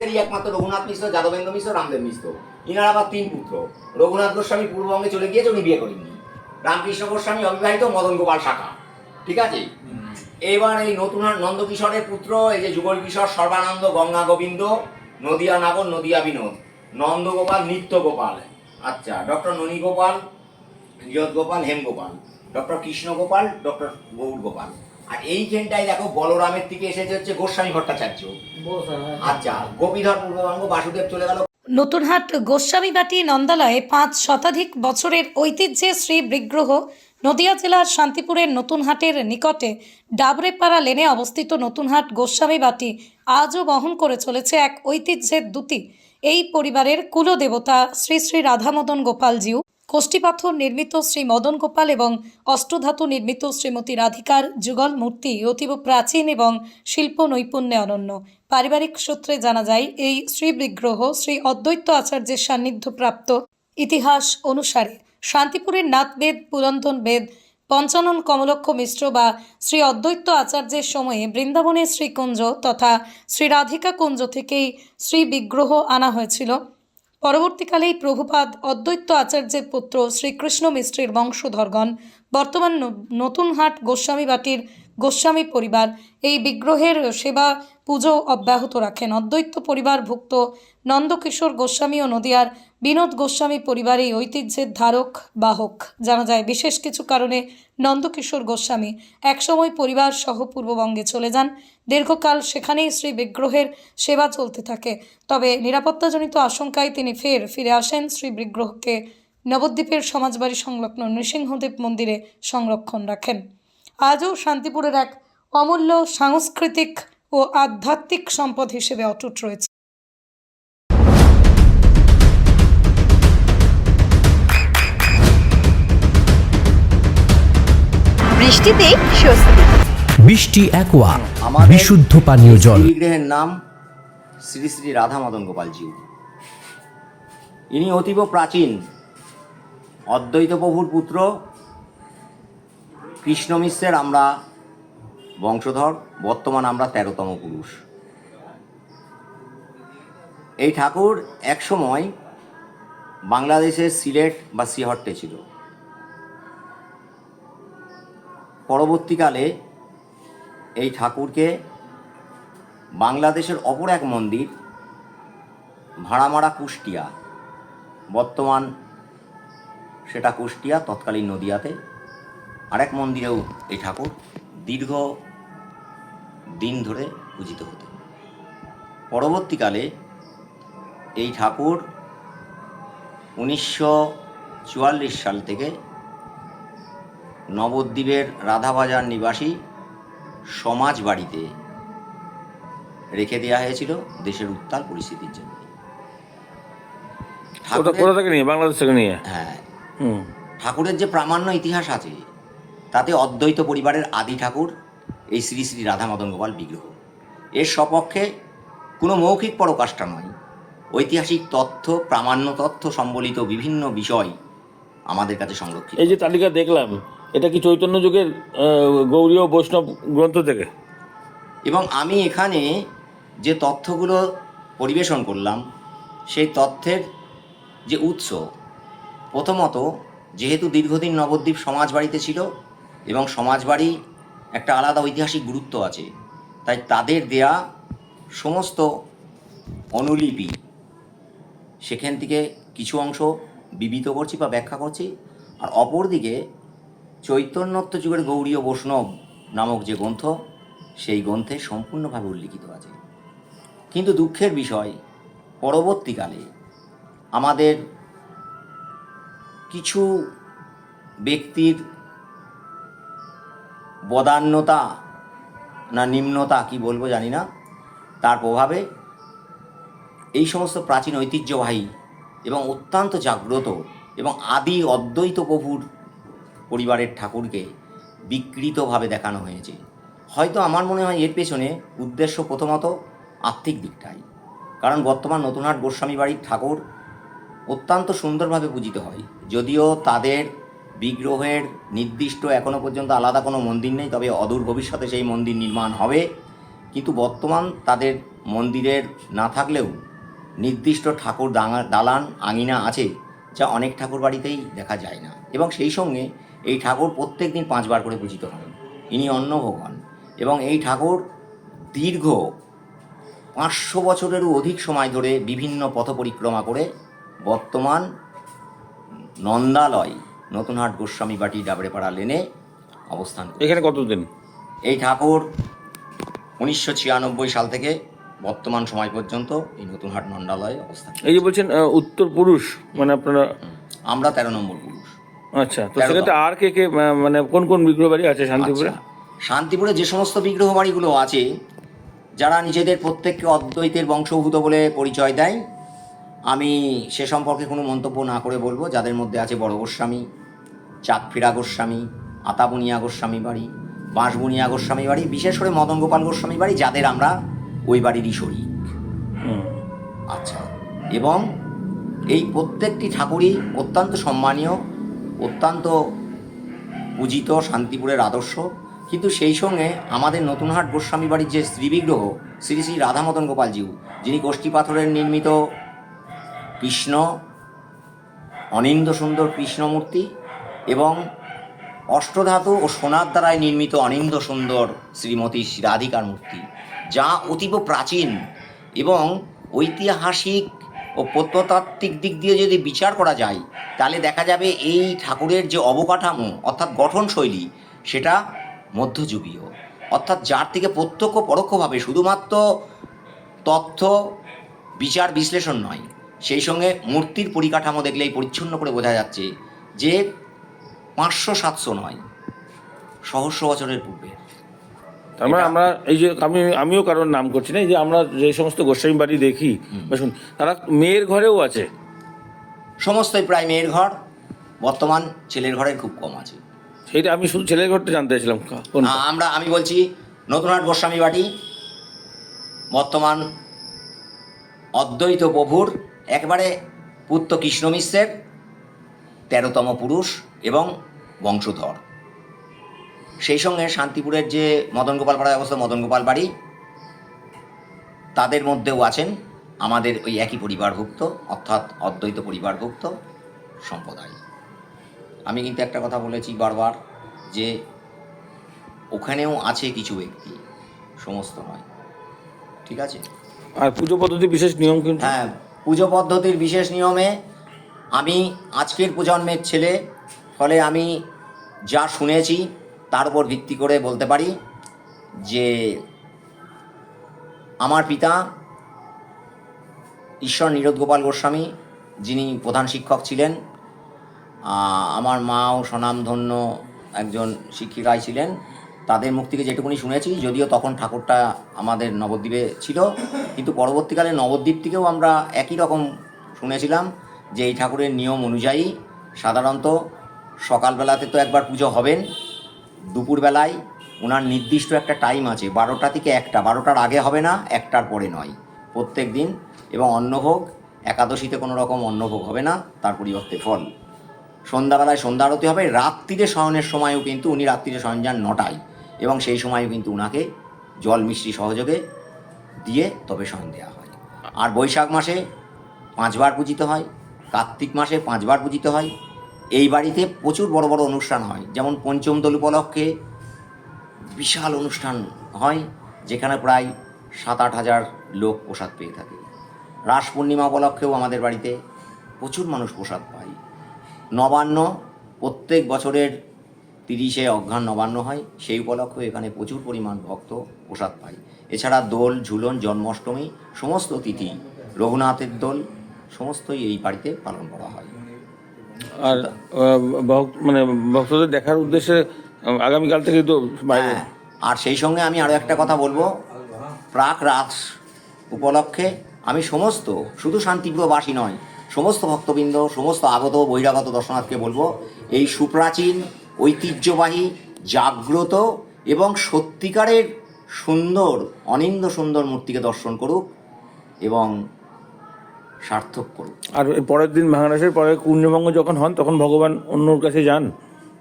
এরই একমাত্র রঘুনাথ মিশ্র যাদবেন্দ্র মিশ্র রামদেব মিশ্র। ইনার আবার তিন পুত্র। রঘুনাথ গোস্বামী পূর্ববঙ্গে চলে গিয়েছে উনি বিয়ে করেননি। রামকৃষ্ণ গোস্বামী অবিবাহিত মদন গোপাল শাখা। ঠিক আছে? এবার এই নতুন নন্দকিশোরের পুত্র এই যে যুগল কিশোর সর্বানন্দ গঙ্গা গোবিন্দ নদিয়া নাগর নদিয়া বিনোদ। নন্দগোপাল নিত্য গোপাল। আচ্ছা doctor Noni Gopal Gopal Hemgopal doctor Krishna Gopal doctor Gour Gopal. আর এইখানটায় দেখো বলরামের থেকে এসেছে হচ্ছে গোস্বামী ভট্টাচার্য। আচ্ছা গোপীধর পূর্ববঙ্গ বাসুদেব চলে গেল। নতুনহাট গোস্বামীবাটি নন্দালয়ে পাঁচ শতাধিক বছরের ঐতিহ্যে শ্রী বিগ্রহ নদিয়া জেলার শান্তিপুরের নতুনহাটের নিকটে ডাবরেপাড়া লেনে অবস্থিত নতুনহাট গোস্বামীবাটি আজও বহন করে চলেছে এক ঐতিহ্যের দ্যুতি এই পরিবারের কুলদেবতা শ্রী শ্রী রাধামদন গোপালজিউ কোষ্ঠীপাথর নির্মিত শ্রী মদন গোপাল এবং অষ্টধাতু নির্মিত শ্রীমতী রাধিকার যুগল মূর্তি অতীব প্রাচীন এবং শিল্প নৈপুণ্যে অনন্য। পারিবারিক সূত্রে জানা যায়, এই শ্রী বিগ্রহ শ্রী অদ্বৈত আচার্যের সান্নিধ্যপ্রাপ্ত ইতিহাস অনুসারে শান্তিপুরের নাথবেদ, পুরন্দন বেদ, পঞ্চানন কমলক্ষ মিশ্র বা শ্রী অদ্বৈত আচার্যের সময়ে বৃন্দাবনের শ্রীকুঞ্জ তথা শ্রী রাধিকা কুঞ্জ থেকেই শ্রী বিগ্রহ আনা হয়েছিল। পরবর্তীকালে এই প্রভুপাদ অদ্বৈত আচার্যের পুত্র শ্রীকৃষ্ণ মিস্ত্রির বংশধরগণ বর্তমান নতুনহাট গোস্বামী বাটির গোস্বামী পরিবার। এই বিগ্রহের সেবা পুজো অব্যাহত রাখেন। অদ্বৈত পরিবারভুক্ত নন্দকিশোর গোস্বামী ও নদিয়ার বিনোদ গোস্বামী পরিবার এই ঐতিহ্যের ধারক বাহক। জানা যায়, বিশেষ কিছু কারণে নন্দকিশোর গোস্বামী একসময় পরিবার সহ পূর্ববঙ্গে চলে যান। দীর্ঘকাল সেখানেই শ্রী বিগ্রহের সেবা চলতে থাকে। তবে নিরাপত্তাজনিত আশঙ্কায় তিনি ফের ফিরে আসেন শ্রী বিগ্রহকে। নবদ্বীপের সমাজবাড়ি সংলগ্ন নৃসিংহদেব মন্দিরে সংরক্ষণ রাখেন। আজও শান্তিপুরের এক অমূল্য সাংস্কৃতিক ও আধ্যাত্মিক সম্পদ হিসেবে অটুট রয়েছে। বৃষ্টিতে স্বস্তি। বৃষ্টি অ্যাকোয়া আমাদের বিশুদ্ধ পানীয় জল। বিগ্রহের নাম শ্রী শ্রী রাধা মদন গোপালজিউ। ইনি অতীব প্রাচীন অদ্বৈত প্রভুর পুত্র কৃষ্ণ মিশ্রের আমরা বংশধর, বর্তমান আমরা তেরোতম পুরুষ। এই ঠাকুর একসময় বাংলাদেশের সিলেট বা সিহট্টে ছিল। পরবর্তীকালে এই ঠাকুরকে বাংলাদেশের অপর এক মন্দির ভাড়ামারা কুষ্টিয়া, বর্তমান সেটা কুষ্টিয়া, তৎকালীন নদিয়াতে আরেক মন্দিরেও এই ঠাকুর দীর্ঘ দিন ধরে পূজিত হতো। পরবর্তীকালে এই ঠাকুর উনিশশো চুয়াল্লিশ সাল থেকে নবদ্বীপের রাধাবাজার নিবাসী সমাজ বাড়িতে রেখে দেওয়া হয়েছিল দেশের উত্তাল পরিস্থিতির জন্য। কোথা থেকে নিয়ে? বাংলাদেশ থেকে নিয়ে? হ্যাঁ। হুম। ঠাকুরের যে প্রামাণ্য ইতিহাস আছে তাতে অদ্বৈত পরিবারের আদি ঠাকুর এই শ্রী শ্রী রাধা মদন গোপাল বিগ্রহ। এর সপক্ষে কোনো মৌখিক পরকাষ্ঠা নয়। ঐতিহাসিক তথ্য প্রামাণ্য তথ্য সম্বলিত বিভিন্ন বিষয় আমাদের কাছে সংরক্ষিত। এই যে তালিকা দেখলাম এটা কি চৈতন্য যুগের গৌরীয় বৈষ্ণব গ্রন্থ থেকে? এবং আমি এখানে যে তথ্যগুলো পরিবেশন করলাম সেই তথ্যের যে উৎস প্রথমত যেহেতু দীর্ঘদিন নবদ্বীপ সমাজ বাড়িতে ছিল এবং সমাজবাড়ি একটা আলাদা ঐতিহাসিক গুরুত্ব আছে। তাই তাদের দেয়া সমস্ত অনুলিপি, সেখান থেকে কিছু অংশ বিবিত করছি বা ব্যাখ্যা করছি, আর অপরদিকে চৈতন্যত্ব যুগের গৌরীয় বৈষ্ণব নামক যে গ্রন্থ, সেই গ্রন্থে সম্পূর্ণভাবে উল্লিখিত আছে। কিন্তু দুঃখের বিষয়, পরবর্তীকালে আমাদের কিছু ব্যক্তির বদান্যতা না নিম্নতা কি বলব জানি না। তার প্রভাবে এই সমস্ত প্রাচীন ঐতিহ্যবাহী এবং অত্যন্ত জাগ্রত এবং আদি অদ্বৈত প্রভুর পরিবারের ঠাকুরকে বিকৃতভাবে দেখানো হয়েছে। হয়তো আমার মনে হয় এর পেছনে উদ্দেশ্য প্রথমত আর্থিক দিকটাই। কারণ বর্তমান নতুনহাট গোস্বামী বাড়ির ঠাকুর অত্যন্ত সুন্দরভাবে পূজিত হয়। যদিও তাদের বিগ্রহের নির্দিষ্ট এখনও পর্যন্ত আলাদা কোনো মন্দির নেই, তবে অদূর ভবিষ্যতে সেই মন্দির নির্মাণ হবে। কিন্তু বর্তমান তাদের মন্দিরের না থাকলেও নির্দিষ্ট ঠাকুর দালান, আঙিনা আছে, যা অনেক ঠাকুর বাড়িতেই দেখা যায় না। এবং সেই সঙ্গে এই ঠাকুর প্রত্যেক দিন পাঁচবার করে পূজিত হন। ইনি অন্ন ভগবান। এবং এই ঠাকুর দীর্ঘ পাঁচশো বছরেরও অধিক সময় ধরে বিভিন্ন পথ পরিক্রমা করে বর্তমান নন্দালয় নতুনহাট গোস্বামী বাটি ডাবরেপাড়া লেনে অবস্থান এখানে কতদিন? এই ঠাকুর উনিশশো ছিয়ানব্বই সাল থেকে বর্তমান সময় পর্যন্ত এই নতুনহাট নন্দালয়ে অবস্থান এই যে বলছেন উত্তর পুরুষ মানে আপনারা আমরা তেরো নম্বর পুরুষ। আচ্ছা তো সেক্ষেত্রে আর কে কে মানে কোন কোন বিগ্রহ বাড়ি আছে শান্তিপুরে? আচ্ছা, শান্তিপুরে যে সমস্ত বিগ্রহ বাড়িগুলো আছে যারা নিজেদের প্রত্যেককে অদ্বৈতের বংশভূত বলে পরিচয় দেয় আমি সে সম্পর্কে কোনো মন্তব্য না করে বলব যাদের মধ্যে আছে বড় গোস্বামী চাঁদফিরা গোস্বামী আতাবুনিয়া গোস্বামী বাড়ি বাঁশবুনিয়া গোস্বামী বাড়ি বিশেষ করে মদন গোপাল গোস্বামী বাড়ি যাদের আমরা ওই বাড়িরই হুম। আচ্ছা এবং এই প্রত্যেকটি ঠাকুরই অত্যন্ত সম্মানীয় অত্যন্ত পূজিত শান্তিপুরের আদর্শ কিন্তু সেই সঙ্গে আমাদের নতুনহাট গোস্বামী বাড়ির যে শ্রীবিগ্রহ শ্রী শ্রী রাধামদন গোপালজিউ যিনি কোষ্ঠী পাথরের নির্মিত কৃষ্ণ অনিন্দ সুন্দর কৃষ্ণমূর্তি এবং অষ্টধাতু ও সোনার দ্বারায় নির্মিত অনিন্দ সুন্দর শ্রীমতী রাধিকার মূর্তি, যা অতীব প্রাচীন এবং ঐতিহাসিক ও প্রত্নতাত্ত্বিক দিক দিয়ে যদি বিচার করা যায়, তাহলে দেখা যাবে এই ঠাকুরের যে অবকাঠামো, অর্থাৎ গঠনশৈলী, সেটা মধ্যযুগীয়। অর্থাৎ যার থেকে প্রত্যক্ষ পরোক্ষভাবে শুধুমাত্র তথ্য, বিচার, বিশ্লেষণ নয়, সেই সঙ্গে মূর্তির পরিকাঠামো দেখলেই পরিচ্ছন্ন করে বোঝা যাচ্ছে যে পাঁচশো সাতশো নয়। সহস্র বছরের পূর্বে। তার মানে আমরা এই যে আমি আমিও কারোর নাম করছি না এই যে আমরা যে সমস্ত গোস্বামী বাড়ি দেখি শুনি তারা মেয়ের ঘরেও আছে। সমস্তই প্রায় মেয়ের ঘর বর্তমান ছেলের ঘরের খুব কম আছে। সেইটা আমি শুধু ছেলের ঘরটা জানতে চাইছিলাম আমরা আমি বলছি নতুনহাট গোস্বামী বাটি বর্তমান অদ্বৈত প্রভুর একবারে পুত্র কৃষ্ণ মিশ্রের তেরোতম পুরুষ এবং বংশধর। সেই সঙ্গে শান্তিপুরের যে মদন গোপাল পাড়ায় অবস্থা মদন গোপাল বাড়ি তাদের মধ্যেও আছেন আমাদের ওই একই পরিবারভুক্ত অর্থাৎ অদ্বৈত পরিবারভুক্ত সম্প্রদায়। আমি কিন্তু একটা কথা বলেছি বারবার যে ওখানেও আছে কিছু ব্যক্তি সমস্ত নয়। ঠিক আছে? আর পুজো পদ্ধতি বিশেষ নিয়ম কিন্তু? হ্যাঁ পুজো পদ্ধতির বিশেষ নিয়মে আমি আজকের প্রজন্মের ছেলে ফলে আমি যা শুনেছি তার উপর ভিত্তি করে বলতে পারি যে আমার পিতা ঈশ্বর নীরদ গোপাল গোস্বামী, যিনি প্রধান শিক্ষক ছিলেন আমার মাও স্বনামধন্য একজন শিক্ষিকাই ছিলেন, তাদের মুখ থেকে যেটুকুনি শুনেছি, যদিও তখন ঠাকুরটা আমাদের নবদ্বীপে ছিল, কিন্তু পরবর্তীকালে নবদ্বীপ থেকেও আমরা একই রকম শুনেছিলাম যে এই ঠাকুরের নিয়ম অনুযায়ী সাধারণত সকালবেলাতে তো একবার পুজো হবেন। দুপুরবেলায় ওনার নির্দিষ্ট একটা টাইম আছে, বারোটা থেকে একটা। বারোটার আগে হবে না, একটার পরে নয়। প্রত্যেক দিন এবং অন্নভোগ, একাদশীতে কোনো রকম অন্নভোগ হবে না, তার পরিবর্তে ফল। সন্ধ্যাবেলায় সন্ধ্যা আরতি হবে রাত্রিরে শয়নের সময়ও কিন্তু উনি রাত্রিরে শয়ন যান নটায় এবং সেই সময়ও কিন্তু উনাকে জল মিষ্টি সহযোগে দিয়ে তবে শয়ন দেওয়া হয়। আর বৈশাখ মাসে পাঁচবার পূজিত হয়, কার্তিক মাসে পাঁচবার পূজিত হয় এই বাড়িতে প্রচুর বড় বড় অনুষ্ঠান হয়। যেমন পঞ্চম দোল উপলক্ষে বিশাল অনুষ্ঠান হয়, যেখানে প্রায় সাত আট হাজার লোক প্রসাদ পেয়ে থাকে। রাস পূর্ণিমা উপলক্ষেও আমাদের বাড়িতে প্রচুর মানুষ প্রসাদ পায়। নবান্ন, প্রত্যেক বছরের তিরিশে অঘ্রাণ নবান্ন হয়, সেই উপলক্ষে এখানে প্রচুর পরিমাণ ভক্ত প্রসাদ পায়। এছাড়া দোল, ঝুলন, জন্মাষ্টমী, সমস্ত তিথি, রঘুনাথের দোল, সমস্তই এই বাড়িতে পালন করা হয়। আর ভক্ত মানে ভক্তদের দেখার উদ্দেশ্যে আগামীকাল থেকে তো বাইরে। হ্যাঁ আর সেই সঙ্গে আমি আরও একটা কথা বলব। প্রাক রাত উপলক্ষে আমি সমস্ত শুধু শান্তিপুরবাসী নয় সমস্ত ভক্তবৃন্দ সমস্ত আগত বহিরাগত দর্শনার্থীকে বলব এই সুপ্রাচীন ঐতিহ্যবাহী জাগ্রত এবং সত্যিকারের সুন্দর অনিন্দ সুন্দর মূর্তিকে দর্শন করুক এবং সার্থক করুক। আর পরের দিন ভাঙারাসের পরে কুঞ্জভঙ্গ যখন হন তখন ভগবান অন্যর কাছে যান?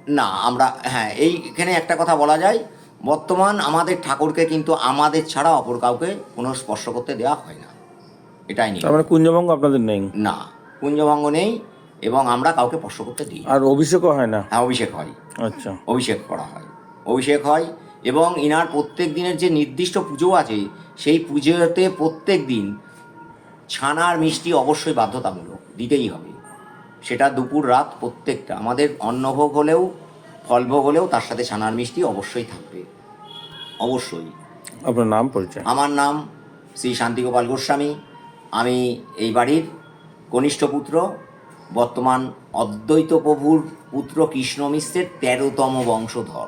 না আমরা হ্যাঁ এইখানে একটা কথা বলা যায় বর্তমান আমাদের ঠাকুরকে কিন্তু আমাদের ছাড়া অপর কাউকে কোনো স্পর্শ করতে দেওয়া হয় না। এটাই তার মানে কুঞ্জভঙ্গ আপনাদের নেই? না কুঞ্জভঙ্গ নেই এবং আমরা কাউকে স্পর্শ করতে দিই আর অভিষেকও হয় না? হ্যাঁ অভিষেক হয়। আচ্ছা। অভিষেক করা হয়। অভিষেক হয় এবং ইনার প্রত্যেক দিনের যে নির্দিষ্ট পুজো আছে সেই পুজোতে প্রত্যেক দিন ছানার মিষ্টি অবশ্যই বাধ্যতামূলক দিতেই হবে। সেটা দুপুর রাত প্রত্যেকটা। আমাদের অন্নভোগ হলেও ফলভোগ হলেও তার সাথে ছানার মিষ্টি অবশ্যই থাকবে। অবশ্যই। আপনার নাম পরিচয়? আমার নাম শ্রী শান্তিগোপাল গোস্বামী। আমি এই বাড়ির কনিষ্ঠ পুত্র। বর্তমান অদ্বৈত প্রভুর পুত্র কৃষ্ণ মিশ্রের তেরোতম বংশধর।